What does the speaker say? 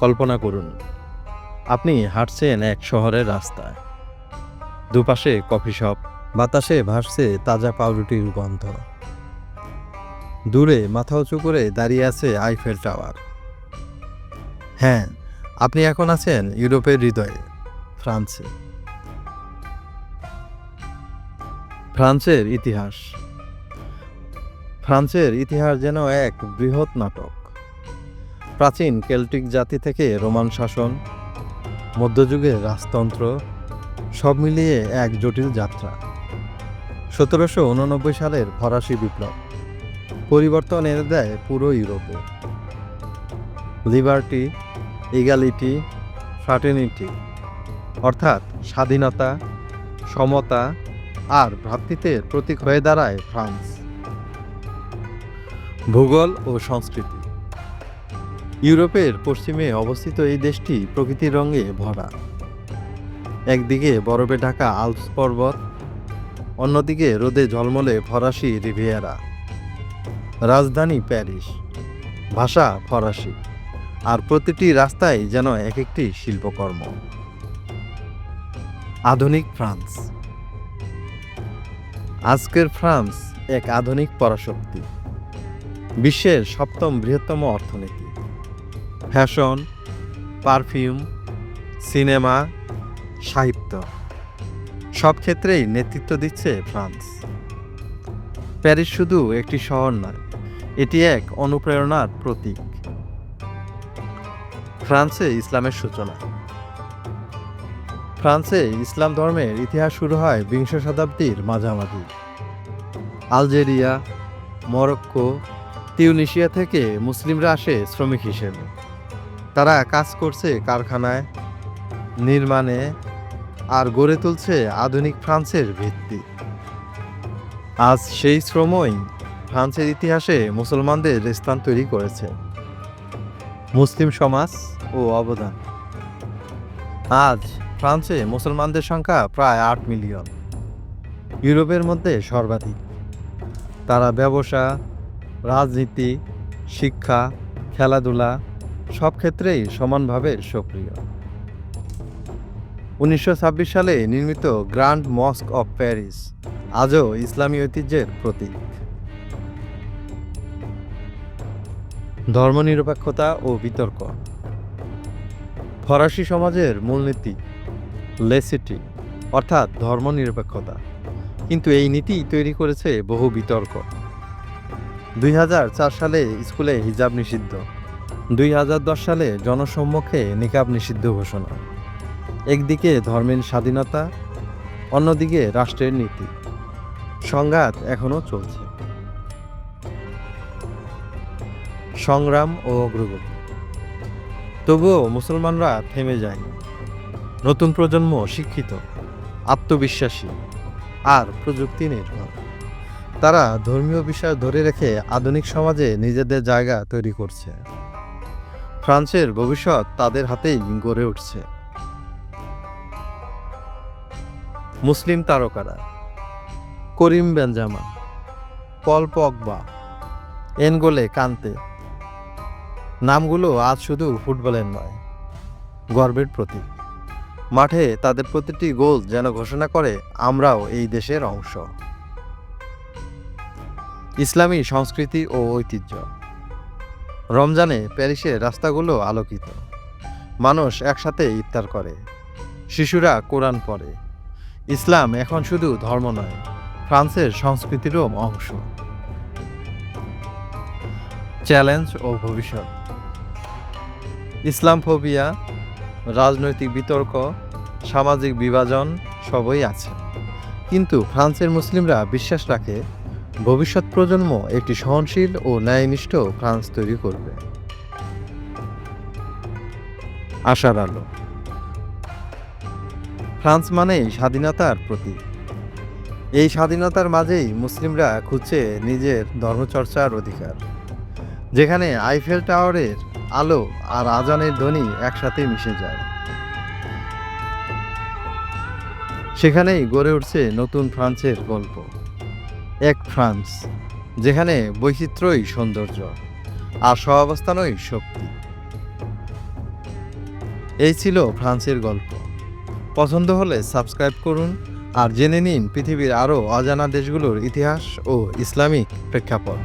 কল্পনা করুন। আপনি হাঁটছেন এক শহরের রাস্তায়। দুপাশে কফি শপ, বাতাসে ভাসছে তাজা পাউরুটির গন্ধ। দূরে মাথা উঁচু করে দাঁড়িয়ে আছে আইফেল টাওয়ার। হ্যাঁ আপনি এখন আছেন ইউরোপের হৃদয়ে, ফ্রান্সে। ফ্রান্সের ইতিহাস। ফ্রান্সের ইতিহাস যেন এক বৃহৎ নাটক। প্রাচীন কেল্টিক জাতি থেকে রোমান শাসন, মধ্যযুগের রাজতন্ত্র, সব মিলিয়ে এক জটিল যাত্রা। সতেরোশো উননব্বই সালের ফরাসি বিপ্লব। পরিবর্তন এনে দেয় পুরো ইউরোপে। লিবার্টি, ইগালিটি, ফ্রাটেনিটি, অর্থাৎ স্বাধীনতা, সমতা আর ভ্রাতৃত্বের প্রতীক হয়ে দাঁড়ায় ফ্রান্স। ভূগোল ও সংস্কৃতি। ইউরোপের পশ্চিমে অবস্থিত এই দেশটি প্রকৃতির রঙে ভরা। একদিকে বরফে ঢাকা আলপস পর্বত, অন্যদিকে রোদে ঝলমলে ফরাসি রিভিয়েরা। রাজধানী প্যারিস, ভাষা ফরাসি, আর প্রতিটি রাস্তায় যেন এক একটি শিল্পকর্ম। আধুনিক ফ্রান্স। আজকের ফ্রান্স এক আধুনিক পরাশক্তি। বিশ্বের সপ্তম বৃহত্তম অর্থনীতি। ফ্যাশন, পারফিউম, সিনেমা, সাহিত্য। সব ক্ষেত্রেই নেতৃত্ব দিচ্ছে ফ্রান্স। প্যারিস শুধু একটি শহর নয়, এটি এক অনুপ্রেরণার প্রতীক। ফ্রান্সে ইসলামের সূচনা। ফ্রান্সে ইসলাম ধর্মের ইতিহাস শুরু হয় বিংশ শতাব্দীর মাঝামাঝি। আলজেরিয়া, মরক্কো, তিউনিশিয়া থেকে মুসলিমরা আসে শ্রমিক হিসেবে। তারা কাজ করছে কারখানায়, নির্মাণে আর গড়ে তুলছে আধুনিক ফ্রান্সের ভিত্তি। আজ সেই শ্রমই ফ্রান্সের ইতিহাসে মুসলমানদের স্থান তৈরি করেছে। মুসলিম সমাজ ও অবদান। আজ ফ্রান্সে মুসলমানদের সংখ্যা প্রায় আট মিলিয়ন। ইউরোপের মধ্যে সর্বাধিক। তারা ব্যবসা, রাজনীতি, শিক্ষা, খেলাধুলা সব ক্ষেত্রেই সমানভাবে সক্রিয়। উনিশশো ছাব্বিশ সালে নির্মিত গ্র্যান্ড মস্ক অফ প্যারিস আজও ইসলামী ঐতিহ্যের প্রতীক। ধর্মনিরপেক্ষতা ও বিতর্ক। ফরাসি সমাজের মূলনীতি লেসিটি অর্থাৎ ধর্মনিরপেক্ষতা। কিন্তু এই নীতি তৈরি করেছে বহু বিতর্ক। দুই হাজার চার সালে স্কুলে হিজাব নিষিদ্ধ। দুই হাজার দশ সালে জনসম্মুখে নিকাব নিষিদ্ধ ঘোষণা। একদিকে ধর্মের স্বাধীনতা, অন্যদিকে রাষ্ট্রের নীতি। সংঘাত এখনও চলছে। সংগ্রাম ও অগ্রগতি। তবুও মুসলমানরা থেমে যায়নি। নতুন প্রজন্ম শিক্ষিত, আত্মবিশ্বাসী আর প্রযুক্তি নির্ভর। তারা ধর্মীয় বিষয় ধরে রেখে আধুনিক সমাজে নিজেদের জায়গা তৈরি করছে। ফ্রান্সের ভবিষ্যৎ তাদের হাতেই গড়ে উঠছে। মুসলিম তারকারা, করিম বেঞ্জামা পল পগবা, এনগোলে কান্তে, নামগুলো আজ শুধু ফুটবলের নয়, গর্বের প্রতীক। মাঠে তাদের প্রতিটি গোল যেন ঘোষণা করে, আমরাও এই দেশের অংশ। ইসলামী সংস্কৃতি ও ঐতিহ্য। রমজানে প্যারিসের রাস্তাগুলো আলোকিত। মানুষ একসাথে ইফতার করে। শিশুরা কোরআন পড়ে। ইসলাম এখন শুধু ধর্ম নয়, ফ্রান্সের সংস্কৃতিরও অংশ। চ্যালেঞ্জ ও ভবিষ্যৎ। ইসলাম ফোবিয়া রাজনৈতিক বিতর্ক, সামাজিক বিভাজন সবই আছে। কিন্তু ফ্রান্সের মুসলিমরা বিশ্বাস রাখে ভবিষ্যৎ প্রজন্ম একটি সহনশীল ও ন্যায়নিষ্ঠ ফ্রান্স তৈরি করবে। আশার আলো। ফ্রান্স মানেই স্বাধীনতার প্রতীক। এই স্বাধীনতার মাঝেই মুসলিমরা খুঁজছে নিজের ধর্মচর্চার অধিকার, যেখানে আইফেল টাওয়ারের আলো আর আজানের ধ্বনি একসাথে মিশে যায়। সেখানেই গড়ে উঠছে নতুন ফ্রান্সের গল্প। এক ফ্রান্স, যেখানে বৈচিত্র্যই সৌন্দর্য আর সহাবস্থানই শক্তি। এই ছিল ফ্রান্সের গল্প। পছন্দ হলে সাবস্ক্রাইব করুন আর জেনে নিন পৃথিবীর আরও অজানা দেশগুলোর ইতিহাস ও ইসলামিক প্রেক্ষাপট।